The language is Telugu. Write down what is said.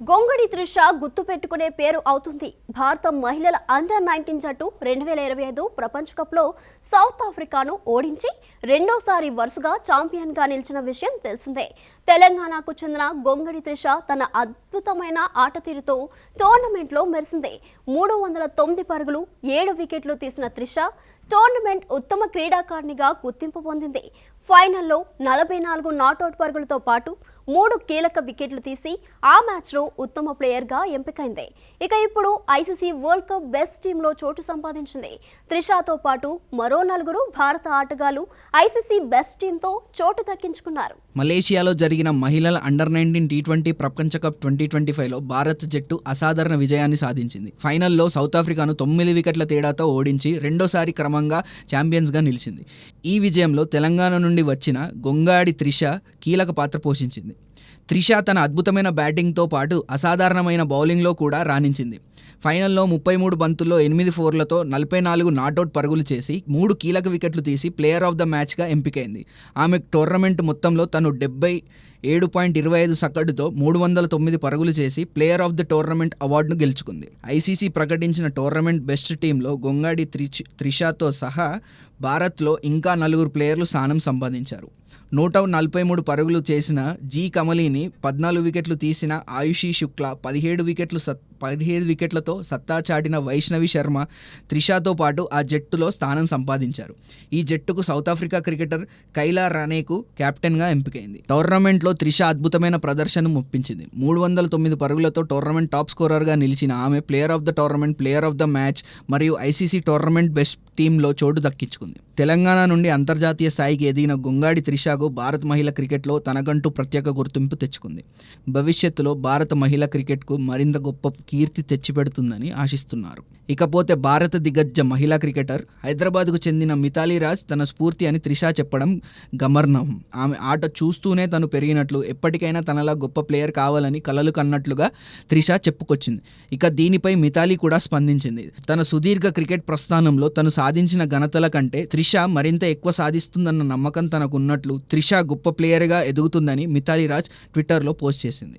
గొంగడి త్రిష గుర్తు పెట్టుకునే పేరు అవుతుంది. భారత మహిళల అండర్ నైన్టీన్ జట్టు రెండు వేల ఇరవై ఐదు ప్రపంచ కప్లో సౌత్ ఆఫ్రికాను ఓడించి రెండోసారి వరుసగా ఛాంపియన్గా నిలిచిన విషయం తెలిసిందే. తెలంగాణకు చెందిన గొంగడి త్రిష తన అద్భుతమైన ఆట తీరుతో టోర్నమెంట్లో మెరిసిందే. మూడు వందల తొమ్మిది పరుగులు ఏడు వికెట్లు తీసిన త్రిష టోర్నమెంట్ ఉత్తమ క్రీడాకారిణిగా గుర్తింపు పొందింది. ఫైనల్లో నలభై నాలుగు నాటౌట్ పరుగులతో పాటు మూడు కీలక వికెట్లు తీసి ఆ మ్యాచ్లో ఉత్తమ ప్లేయర్గా ఎంపికైంది. ఇక ఇప్పుడు ఐసీసీ వరల్డ్ కప్ బెస్ట్ టీంలో చోటు సంపాదించింది. త్రిషాతో పాటు మరో నలుగురు భారత ఆటగాళ్ళు ఐసీసీ బెస్ట్ టీంతో చోటు దక్కించుకున్నారు. మలేషియాలో జరిగిన మహిళల అండర్ నైన్టీన్ టీ ట్వంటీ ప్రపంచ కప్ ట్వంటీ ట్వంటీ ఫైవ్లో భారత్ జట్టు అసాధారణ విజయాన్ని సాధించింది. ఫైనల్లో సౌత్ ఆఫ్రికాను తొమ్మిది వికెట్ల తేడాతో ఓడించి రెండోసారి క్రమంగా ఛాంపియన్స్గా నిలిచింది. ఈ విజయంలో తెలంగాణ నుండి వచ్చిన గొంగాడి త్రిష కీలక పాత్ర పోషించింది. త్రిష తన అద్భుతమైన బ్యాటింగ్తో పాటు అసాధారణమైన బౌలింగ్లో కూడా రాణించింది. ఫైనల్లో ముప్పై మూడు బంతుల్లో ఎనిమిది ఫోర్లతో నలభై నాలుగు నాటౌట్ పరుగులు చేసి మూడు కీలక వికెట్లు తీసి ప్లేయర్ ఆఫ్ ద మ్యాచ్గా ఎంపికైంది. ఆమె టోర్నమెంట్ మొత్తంలో తను డెబ్బై ఏడు పాయింట్ ఇరవై ఐదు సగటుతో మూడు వందల తొమ్మిది పరుగులు చేసి ప్లేయర్ ఆఫ్ ద టోర్నమెంట్ అవార్డును గెలుచుకుంది. ఐసీసీ ప్రకటించిన టోర్నమెంట్ బెస్ట్ టీంలో గొంగాడి త్రిషాతో సహా భారత్లో ఇంకా నలుగురు ప్లేయర్లు స్థానం సంపాదించారు. నూట నలభై మూడు పరుగులు చేసిన జీ కమలిని పద్నాలుగు వికెట్లు తీసిన ఆయుషి శుక్ల పదిహేడు వికెట్లు సత్ పదిహేడు వికెట్లతో సత్తా చాటిన వైష్ణవి శర్మ త్రిషాతో పాటు ఆ జట్టులో స్థానం సంపాదించారు. ఈ జట్టుకు సౌత్ ఆఫ్రికా క్రికెటర్ కైలా రానేకు కెప్టెన్గా ఎంపికైంది. టోర్నమెంట్లో త్రిష అద్భుతమైన ప్రదర్శన ముప్పించింది. మూడు వందల తొమ్మిది పరుగులతో టోర్నమెంట్ టాప్ స్కోరర్గా నిలిచిన ఆమె player of the tournament player of the match మరియు ఐసీసీ టోర్నమెంట్ బెస్ట్ టీంలో చోటు దక్కించుకుంది. తెలంగాణ నుండి అంతర్జాతీయ స్థాయికి ఎదిగిన గొంగాడి త్రిషాకు భారత మహిళ క్రికెట్లో తనకంటూ ప్రత్యేక గుర్తింపు తెచ్చుకుంది. భవిష్యత్తులో భారత మహిళా క్రికెట్కు మరింత గొప్ప కీర్తి తెచ్చిపెడుతుందని ఆశిస్తున్నారు. ఇకపోతే భారత దిగ్గజ మహిళా క్రికెటర్ హైదరాబాద్కు చెందిన మితాలీ రాజ్ తన స్ఫూర్తి అని త్రిషా చెప్పడం గమర్నం ఆమె ఆట చూస్తూనే తను పెరిగినట్లు ఎప్పటికైనా తనలా గొప్ప ప్లేయర్ కావాలని కలలు కన్నట్లుగా త్రిష చెప్పుకొచ్చింది. ఇక దీనిపై మితాలీ కూడా స్పందించింది. తన సుదీర్ఘ క్రికెట్ ప్రస్థానంలో తను సాధించిన ఘనతల కంటే త్రిష మరింత ఎక్కువ సాధిస్తుందన్న నమ్మకం తనకున్నట్లు త్రిష గొప్ప ప్లేయర్గా ఎదుగుతుందని మిథాలీ రాజ్ ట్విట్టర్లో పోస్ట్ చేసింది.